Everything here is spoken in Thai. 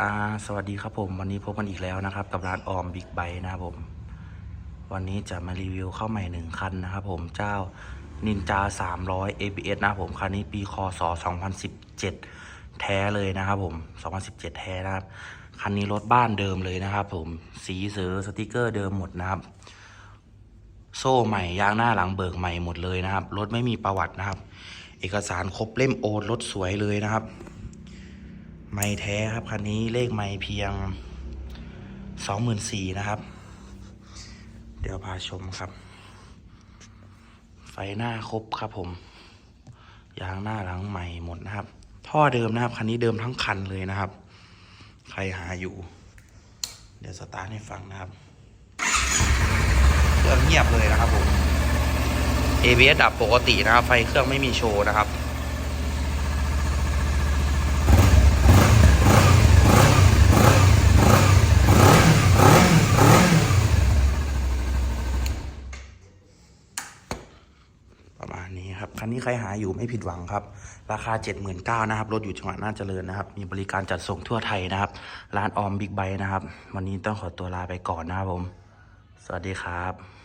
อ่าสวัสดีครับผม วันนี้พบกันอีกแล้วนะครับ กับร้านออมบิ๊กไบนะครับผม วันนี้จะมารีวิวเข้าใหม่หนึ่งคันนะครับผมเจ้านินจา 300 ABS นะครับผม คันนี้ปีคศ2017 แท้เลยนะครับผม 2017 แท้นะครับ คันนี้รถบ้านเดิมเลยนะครับผมสีเสือสติกเกอร์เดิมหมดนะครับ โซ่ใหม่ยางหน้าหลังเบิกใหม่หมดเลยนะครับรถไม่มีประวัตินะครับ เอกสารครบเล่มโอนรถสวยเลยนะครับ ไม่แท้ครับคันนี้เลขไม่เพียงสองหมื่นสี่นะครับ เดี๋ยวพาชมครับ ไฟหน้าครบครับผม ยางหน้าหลังใหม่หมดนะครับ ท่อเดิมนะครับ คันนี้เดิมทั้งคันเลยนะครับ ใครหาอยู่ เดี๋ยวสตาร์ทให้ฟังนะครับเครื่องเงียบเลยนะครับผม ABS ดับปกตินะครับ ไฟเครื่องไม่มีโชว์นะครับ ประครับคันนี้ใครหาอยู่ไม่ผิดหวังครับ ราคา 79,000นะครับรถอยู่จังหวัดน่านเจริญนะครับ มีบริการจัดส่งทั่วไทยนะครับ ร้านออมบิ๊กไบนะครับ วันนี้ต้องขอตัวลาไปก่อนนะครับผม สวัสดีครับ